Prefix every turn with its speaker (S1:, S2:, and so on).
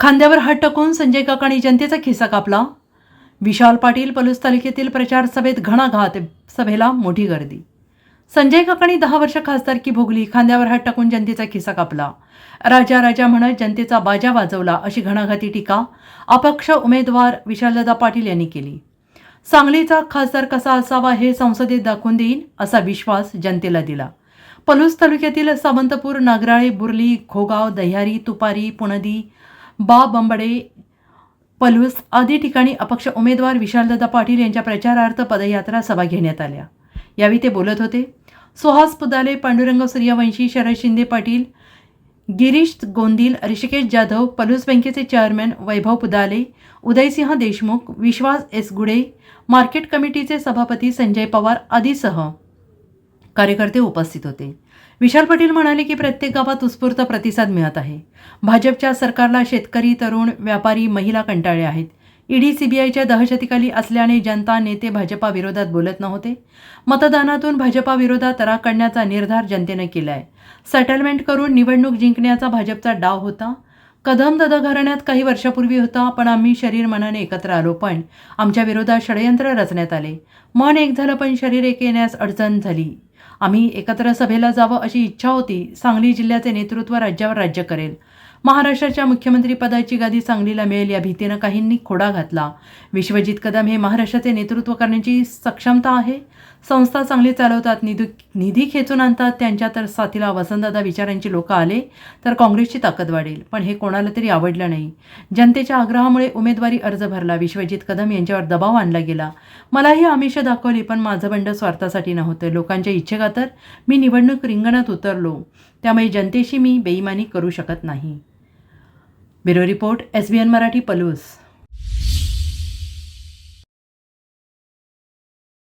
S1: खांद्यावर हात टाकून संजय काकांनी जनतेचा खिस्सा कापला. विशाल पाटील पलूस तालुक्यातील प्रचार सभेत घणाघात सभेला मोठी गर्दी. संजय काकांनी दहा वर्ष खासदारकी भोगली खांद्यावर हात टाकून जनतेचा खिस्सा कापला. राजा राजा म्हणत जनतेचा बाजा वाजवला अशी घणाघाती टीका अपक्ष उमेदवार विशालदादा पाटील यांनी केली. सांगलीचा खासदार कसा असावा हे संसदेत दाखवून देईन असा विश्वास जनतेला दिला. पलूस तालुक्यातील सावंतपूर नागराळे बुर्ली घोगाव दह्यारी तुपारी पुणदी बा बंबडे पलूस आदी ठिकाणी अपक्ष उमेदवार विशालदादा पाटील यांच्या प्रचारार्थ पदयात्रा सभा घेण्यात आल्या. यावेळी ते बोलत होते सुहास पुदाले पांडुरंग सूर्यवंशी शरद शिंदे पाटील गिरीश गोंदिल ऋषिकेश जाधव पलूस बँकेचे chairman Vaibhav Pudale Udaysinh Deshmukh Vishwas S Gude market कमिटीचे सभापती संजय पवार आदीसह कार्यकर्ते उपस्थित होते. विशाल पाटील म्हणाले की प्रत्येक गावात उत्स्फूर्त प्रतिसाद मिळत आहे. भाजपच्या सरकारला शेतकरी तरुण व्यापारी महिला कंटाळे आहेत. ईडी सीबीआयच्या दहशतीखाली असल्याने जनता नेते भाजपा विरोधात बोलत नव्हते. मतदानातून भाजपा विरोधात राग काढण्याचा निर्धार जनतेने केला आहे सेटलमेंट करून निवडणूक जिंकण्याचा भाजपचा डाव होता. कदम दादा घराण्यात काही वर्षापूर्वी होता पण आम्ही शरीर मनाने एकत्र आलो पण आमच्या विरोधात षडयंत्र रचण्यात आले. मन एक झालं पण शरीर एक येण्यास अडचण झाली. आम्ही एकत्र सभेला जावं अशी इच्छा होती सांगली जिल्ह्याचे नेतृत्व राज्यावर राज्य करेल. महाराष्ट्राच्या मुख्यमंत्रीपदाची गादी सांगलीला मिळेल या भीतीनं काहींनी खोडा घातला. विश्वजित कदम हे महाराष्ट्राचे नेतृत्व करण्याची सक्षमता आहे. संस्था चांगली चालवतात निधी निधी खेचून आणतात त्यांच्या तर साथीला वसंतदादा विचारांची लोक आले तर काँग्रेसची ताकद वाढेल. पण हे कोणाला तरी आवडलं नाही. जनतेच्या आग्रहामुळे उमेदवारी अर्ज भरला. विश्वजित कदम यांच्यावर दबाव आणला गेला. मलाही आमिष दाखवली पण माझं बंड स्वार्थासाठी नव्हतं. लोकांच्या इच्छेखातर मी निवडणूक रिंगणात उतरलो. त्यामुळे जनतेशी मी बेईमानी करू शकत नाही. Bureau report S B N Marathi Palus.